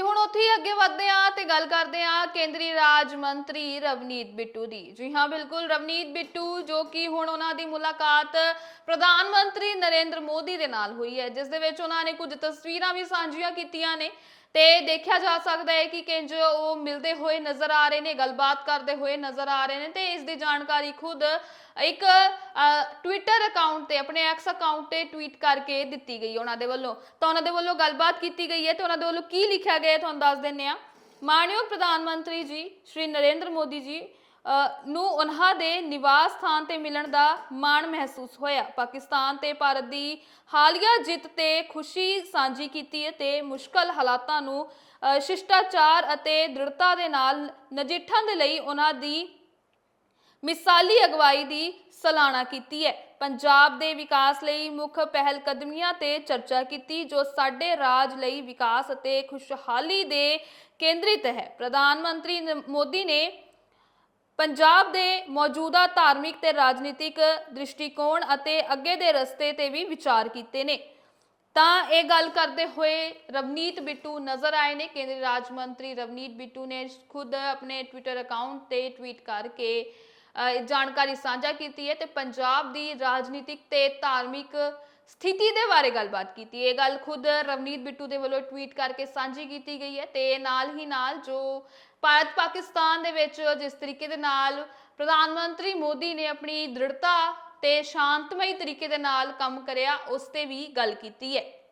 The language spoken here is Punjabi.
ਤੇ ਹੁਣ ਉੱਥੇ ਹੀ ਅੱਗੇ ਵਧਦੇ ਆ ਤੇ ਗੱਲ ਕਰਦੇ ਆ ਕੇਂਦਰੀ ਰਾਜ ਮੰਤਰੀ ਰਵਨੀਤ ਬਿੱਟੂ ਦੀ। ਜੀ ਹਾਂ, ਬਿਲਕੁਲ ਰਵਨੀਤ ਬਿੱਟੂ ਜੋ ਕਿ ਹੁਣ ਉਹਨਾਂ ਦੀ ਮੁਲਾਕਾਤ ਪ੍ਰਧਾਨ ਮੰਤਰੀ ਨਰਿੰਦਰ ਮੋਦੀ ਦੇ ਨਾਲ ਹੋਈ ਹੈ, ਜਿਸ ਦੇ ਵਿੱਚ ਉਹਨਾਂ ਨੇ ਕੁਝ ਤਸਵੀਰਾਂ ਵੀ ਸਾਂਝੀਆਂ ਕੀਤੀਆਂ ਨੇ। ਤੇ ਦੇਖਿਆ ਜਾ ਸਕਦਾ ਹੈ ਕਿ ਕਿੰਜ ਉਹ ਮਿਲਦੇ ਹੋਏ ਨਜ਼ਰ ਆ ਰਹੇ ਨੇ, ਗੱਲਬਾਤ ਕਰਦੇ ਹੋਏ ਨਜ਼ਰ ਆ ਰਹੇ ਨੇ ਤੇ ਇਸ ਦੀ ਜਾਣਕਾਰੀ ਖੁਦ ਇੱਕ ਟਵਿੱਟਰ ਅਕਾਊਂਟ ਤੇ, ਆਪਣੇ ਐਕਸ ਅਕਾਊਂਟ ਤੇ ਟਵੀਟ ਕਰਕੇ ਦਿੱਤੀ ਗਈ ਉਹਨਾਂ ਦੇ ਵੱਲੋਂ। ਤਾਂ ਉਹਨਾਂ ਦੇ ਵੱਲੋਂ ਗੱਲਬਾਤ ਕੀਤੀ ਗਈ ਹੈ ਤੇ ਉਹਨਾਂ ਦੇ ਵੱਲੋਂ ਕੀ ਲਿਖਿਆ ਗਿਆ ਤੁਹਾਨੂੰ ਦੱਸ ਦਿੰਨੇ ਆ ਮਾਨਯੋਗ ਪ੍ਰਧਾਨ ਮੰਤਰੀ ਜੀ, ਸ਼੍ਰੀ ਨਰਿੰਦਰ ਮੋਦੀ ਜੀ ਨੂੰ ਉਹਨਾਂ ਦੇ ਨਿਵਾਸ ਸਥਾਨ ਤੇ ਮਿਲਣ ਦਾ ਮਾਣ ਮਹਿਸੂਸ ਹੋਇਆ। ਪਾਕਿਸਤਾਨ ਤੇ ਭਾਰਤ ਦੀ ਹਾਲੀਆ ਜਿੱਤ ਤੇ ਖੁਸ਼ੀ ਸਾਂਝੀ ਕੀਤੀ ਹੈ ਮੁਸ਼ਕਲ ਹਾਲਾਤਾਂ ਨੂੰ ਸ਼ਿਸ਼ਟਾਚਾਰ ਅਤੇ ਦ੍ਰਿੜਤਾ ਦੇ ਨਾਲ ਨਜਿੱਠਣ ਦੇ ਲਈ ਉਹਨਾਂ ਦੀ ਮਿਸਾਲੀ ਅਗਵਾਈ ਦੀ ਸਲਾਹਨਾ ਕੀਤੀ ਹੈ। ਪੰਜਾਬ ਦੇ ਵਿਕਾਸ ਲਈ ਮੁੱਖ ਪਹਿਲ ਕਦਮੀਆਂ ਤੇ ਚਰਚਾ ਕੀਤੀ, ਜੋ ਸਾਡੇ ਰਾਜ ਲਈ ਵਿਕਾਸ ਅਤੇ ਖੁਸ਼ਹਾਲੀ ਦੇ ਕੇਂਦਰਿਤ ਹੈ। ਪ੍ਰਧਾਨ ਮੰਤਰੀ ਮੋਦੀ ਨੇ ਪੰਜਾਬ ਦੇ ਮੌਜੂਦਾ ਧਾਰਮਿਕ ਤੇ ਰਾਜਨੀਤਿਕ ਦ੍ਰਿਸ਼ਟੀਕੋਣ ਅਤੇ ਅੱਗੇ ਦੇ ਰਸਤੇ ਤੇ ਵੀ ਵਿਚਾਰ ਕੀਤੇ ਨੇ। ਤਾਂ ਇਹ ਗੱਲ ਕਰਦੇ ਹੋਏ ਰਵਨੀਤ ਬਿੱਟੂ ਨਜ਼ਰ ਆਏ ਨੇ। ਕੇਂਦਰੀ ਰਾਜ ਮੰਤਰੀ ਰਵਨੀਤ ਬਿੱਟੂ ਨੇ ਖੁਦ ਆਪਣੇ ਟਵਿੱਟਰ ਅਕਾਊਂਟ ਤੇ ਟਵੀਟ ਕਰਕੇ ਅਹ, ਜਾਣਕਾਰੀ ਸਾਂਝਾ ਕੀਤੀ ਹੈ ਤੇ ਪੰਜਾਬ ਦੀ ਰਾਜਨੀਤਿਕ ਤੇ ਧਾਰਮਿਕ ਸਥਿਤੀ ਦੇ ਬਾਰੇ ਗੱਲਬਾਤ ਕੀਤੀ। ਇਹ ਗੱਲ ਖੁਦ ਰਵਨੀਤ ਬਿੱਟੂ ਦੇ ਵੱਲੋਂ ਟਵੀਟ ਕਰਕੇ ਸਾਂਝੀ ਕੀਤੀ ਗਈ ਹੈ ਤੇ ਨਾਲ ਹੀ ਨਾਲ ਜੋ ਭਾਰਤ ਪਾਕਿਸਤਾਨ ਦੇ ਵਿੱਚ ਜਿਸ ਤਰੀਕੇ ਦੇ ਨਾਲ ਪ੍ਰਧਾਨ ਮੰਤਰੀ ਮੋਦੀ ਨੇ ਆਪਣੀ ਦ੍ਰਿੜਤਾ ਤੇ ਸ਼ਾਂਤਮਈ ਤਰੀਕੇ ਦੇ ਨਾਲ ਕੰਮ ਕਰਿਆ, ਉਸ ਤੇ ਵੀ ਗੱਲ ਕੀਤੀ ਹੈ।